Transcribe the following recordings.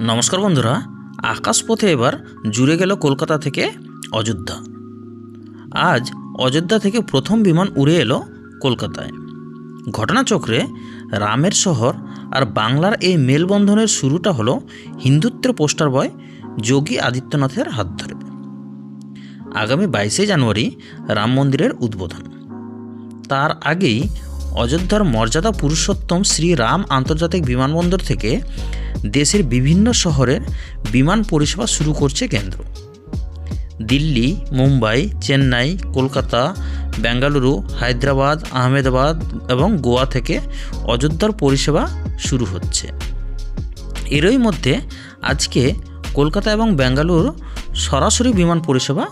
নমস্কার বন্ধুরা, আকাশপথে এবার জুড়ে গেল কলকাতা থেকে অযোধ্যা। আজ অযোধ্যা থেকে প্রথম বিমান উড়ে এলো কলকাতায়। ঘটনাচক্রে রামের শহর আর বাংলার এই মেলবন্ধনের শুরুটা হলো হিন্দুত্বের পোস্টার বয় যোগী আদিত্যনাথের হাত ধরে। আগামী বাইশে জানুয়ারি রাম মন্দিরের উদ্বোধন। তার আগেই অযোধ্যার মর্যাদা পুরুষোত্তম শ্রী রাম আন্তর্জাতিক বিমানবন্দর থেকে দেশের বিভিন্ন শহরের বিমান পরিষেবা শুরু করছে কেন্দ্র। দিল্লি, মুম্বাই, চেন্নাই, কলকাতা, বেঙ্গালুরু, হায়দ্রাবাদ, আহমেদাবাদ এবং গোয়া থেকে অযোধ্যার পরিষেবা শুরু হচ্ছে। এরই মধ্যে আজকে কলকাতা এবং বেঙ্গালুরু সরাসরি বিমান পরিষেবা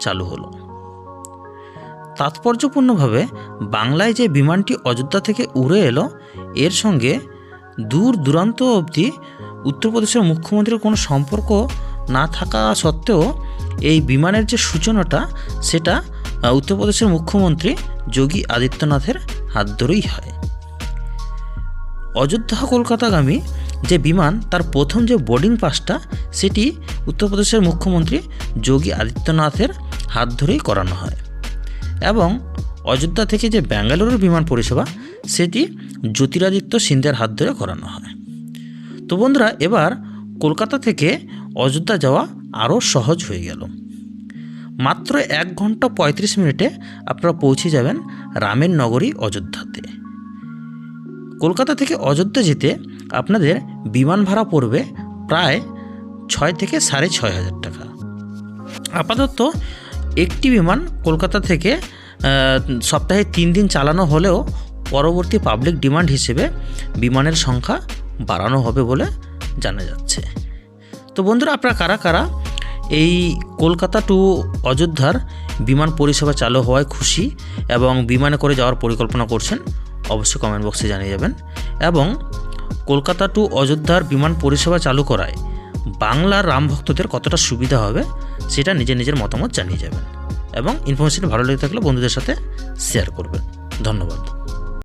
চালু হলো। তাৎপর্যপূর্ণভাবে বাংলায় যে বিমানটি অযোধ্যা থেকে উড়ে এলো, এর সঙ্গে দূর দূরান্ত অবধি উত্তরপ্রদেশের মুখ্যমন্ত্রীর কোনো সম্পর্ক না থাকা সত্ত্বেও এই বিমানের যে সূচনাটা, সেটা উত্তরপ্রদেশের মুখ্যমন্ত্রী যোগী আদিত্যনাথের হাত ধরেই হয়। অযোধ্যা কলকাতাগামী যে বিমান, তার প্রথম যে বোর্ডিং পাসটা, সেটি উত্তরপ্রদেশের মুখ্যমন্ত্রী যোগী আদিত্যনাথের হাত ধরেই করানো হয়। এবং অযোধ্যা থেকে যে ব্যাঙ্গালোরের বিমান পরিষেবা, সেটি জ্যোতিরাদিত্য সিন্ধের হাত ধরে করানো হয়। তো বন্ধুরা, এবার কলকাতা থেকে অযোধ্যা যাওয়া আরও সহজ হয়ে গেল। মাত্র এক ঘণ্টা পঁয়ত্রিশ মিনিটে আপনারা পৌঁছে যাবেন রামের নগরী অযোধ্যাতে। কলকাতা থেকে অযোধ্যা যেতে আপনাদের বিমান ভাড়া পড়বে প্রায় ছয় থেকে সাড়ে ছয় হাজার টাকা। আপাতত একটি বিমান কলকাতা থেকে সপ্তাহে তিন দিন চালানো হলেও পরবর্তী পাবলিক ডিমান্ড হিসেবে বিমানের সংখ্যা বাড়ানো হবে বলে জানা যাচ্ছে। তো বন্ধুরা, আপনারা কারা কারা এই কলকাতা টু অযোধ্যার বিমান পরিষেবা চালু হওয়ায় খুশি এবং বিমানে করে যাওয়ার পরিকল্পনা করছেন, অবশ্যই কমেন্ট বক্সে জানিয়ে যাবেন। এবং কলকাতা টু অযোধ্যার বিমান পরিষেবা চালু করায় বাংলার রাম ভক্তদের কতটা সুবিধা হবে, সেটা নিজের নিজের মতামত জানিয়ে যাবেন। এবং ইনফরমেশন ভালো লেগে থাকলে বন্ধুদের সাথে শেয়ার করবেন। ধন্যবাদ।